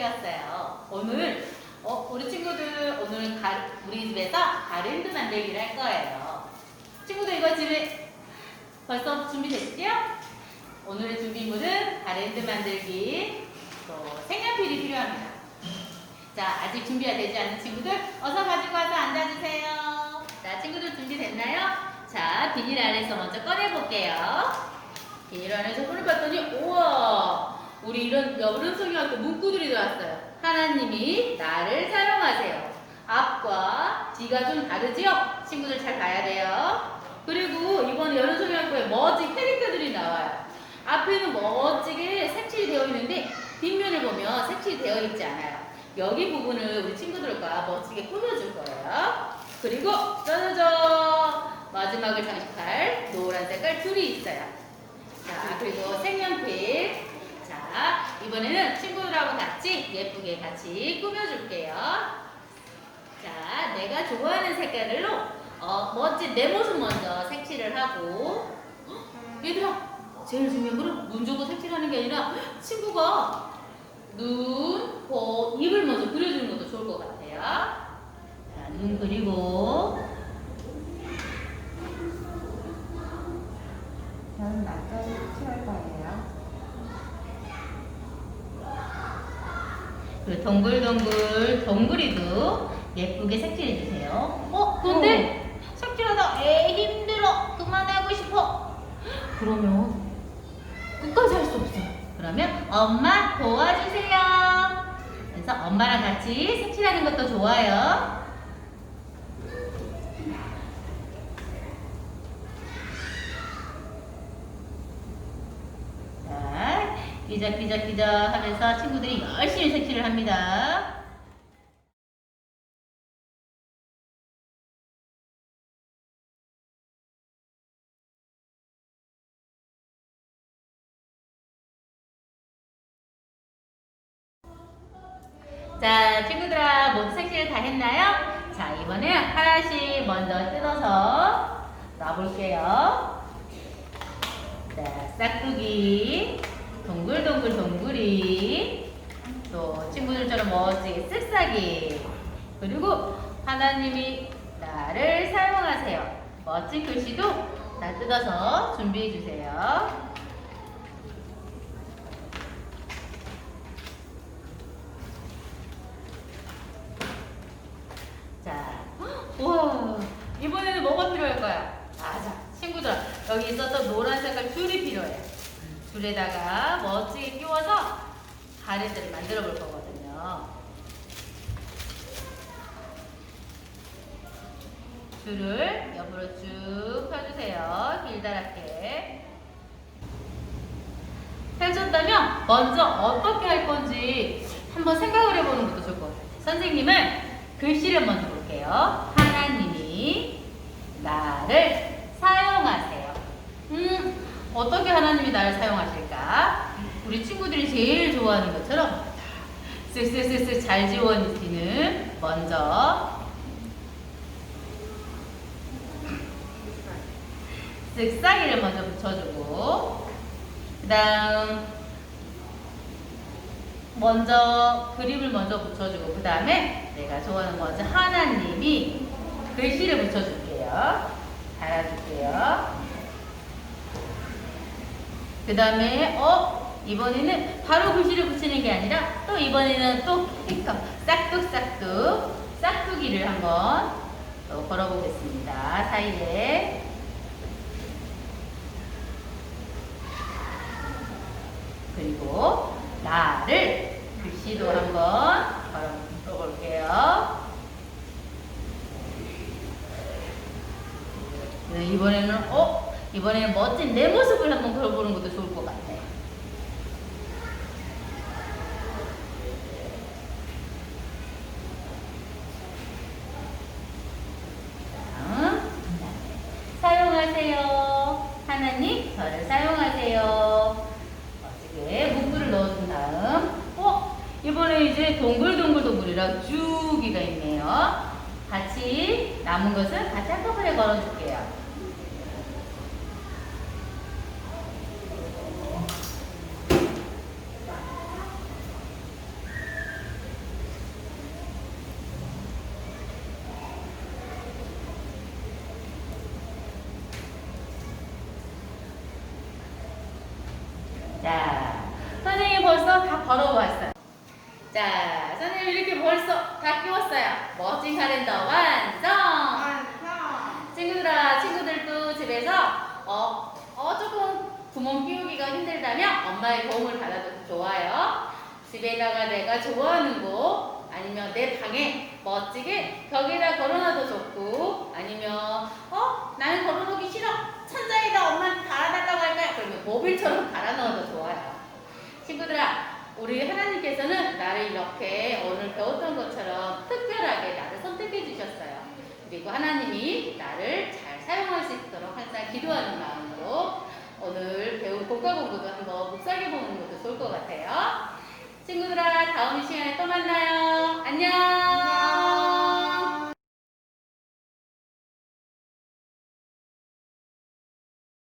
왔어요. 오늘 어, 우리 친구들 오늘 가, 우리 집에서 가랜드 만들기를 할 거예요. 친구들 이거 집에 벌써 준비됐죠? 오늘의 준비물은 가랜드 만들기 또 색연필이 필요합니다. 자 아직 준비가 되지 않은 친구들 어서 가지고 와서 앉아주세요. 자 친구들 준비됐나요? 자 비닐 안에서 먼저 꺼내볼게요. 비닐 안에서 손을 봤더니 우와 우리 이런 여름 성경학교 문구들이 나왔어요. 하나님이 나를 사용하세요. 앞과 뒤가 좀 다르지요? 친구들 잘 봐야 돼요. 그리고 이번 여름 성경학교에 멋진 캐릭터들이 나와요. 앞에는 멋지게 색칠이 되어 있는데 뒷면을 보면 색칠이 되어 있지 않아요. 여기 부분을 우리 친구들과 멋지게 꾸며줄 거예요. 그리고 짜자잔 마지막을 장식할 노란 색깔 줄이 있어요. 자 그리고 색연필 자 이번에는 친구들하고 같이 예쁘게 같이 꾸며줄게요. 자 내가 좋아하는 색깔로 어, 멋진 내 모습 먼저 색칠을 하고 헉, 얘들아 제일 중요한 거는 눈 주고 색칠하는 게 아니라 친구가 눈, 코, 입을 먼저 그려주는 것도 좋을 것 같아요. 자, 눈 그리고 저는 낯가리 칠할 거예요. 그 동글동글 동그리도 예쁘게 색칠해 주세요. 어, 근데 색칠하다 에 힘들어 그만하고 싶어. 그러면 끝까지 할 수 없어요. 그러면 엄마 도와주세요. 그래서 엄마랑 같이 색칠하는 것도 좋아요. 자, 끼적끼적끼적 하면서 친구들이 열심히 색칠을 합니다. 자, 친구들아, 모두 색칠 다 했나요? 자, 이번엔 하나씩 먼저 뜯어서 놔볼게요. 자, 싹두기, 동글동글 동글이, 또 친구들처럼 멋지게 쓱싹이, 그리고 하나님이 나를 사용하세요. 멋진 글씨도 다 뜯어서 준비해 주세요. 자, 우와, 이번에는 뭐가 필요할 거야? 맞아, 친구들 여기 있었던 노란 색깔 줄이 필요해. 줄에다가 멋지게 끼워서 가래들을 만들어 볼 거거든요. 줄을 옆으로 쭉 펴주세요. 길다랗게. 펼쳤다면 먼저 어떻게 할 건지 한번 생각을 해보는 것도 좋을 것 같아요. 선생님은 글씨를 먼저 볼게요. 하나님이 나를 어떻게 하나님이 나를 사용하실까? 우리 친구들이 제일 좋아하는 것처럼 쓱쓱쓱쓱 잘 지워지는 먼저 쓱싹이를 먼저 붙여주고 그 다음 먼저 그림을 먼저 붙여주고 그 다음에 내가 좋아하는 먼저 하나님이 글씨를 붙여줄게요. 달아줄게요. 그 다음에 어 이번에는 바로 글씨를 붙이는 게 아니라 또 이번에는 또 싹둑싹둑 싹두기를 한번 또 걸어보겠습니다. 사이에 그리고 나를 글씨도 한번 걸어볼게요. 네, 이번에는 어 이번에는 멋진 내 모습을 한번 걸어보는 것도 좋을 것 같아. 다음, 사용하세요. 하나님 저를 사용하세요. 멋지게 문구를 넣어준 다음, 어 이번에 이제 동글동글 동글이랑 쭉이가 있네요. 같이 남은 것을 같이 한꺼번에 걸어줄게요. 걸어보았어요. 자, 선생님 이렇게 벌써 다 끼웠어요. 멋진 카렌더 완성! 친구들아, 친구들도 집에서 어, 어 조금 구멍 끼우기가 힘들다면 엄마의 도움을 받아도 좋아요. 집에다가 내가 좋아하는 곳 아니면 내 방에 멋지게 벽에다 걸어놔도 좋고 아니면 어 나는 걸어놓기 싫어 천장에다 엄마한 모빌처럼 달아넣어도 좋아요. 친구들아 우리 하나님께서는 나를 이렇게 오늘 배웠던 것처럼 특별하게 나를 선택해 주셨어요. 그리고 하나님이 나를 잘 사용할 수 있도록 항상 기도하는 마음으로 오늘 배운 국가 공부도 한번 묵상해 보는 것도 좋을 것 같아요. 친구들아 다음 시간에 또 만나요. 안녕.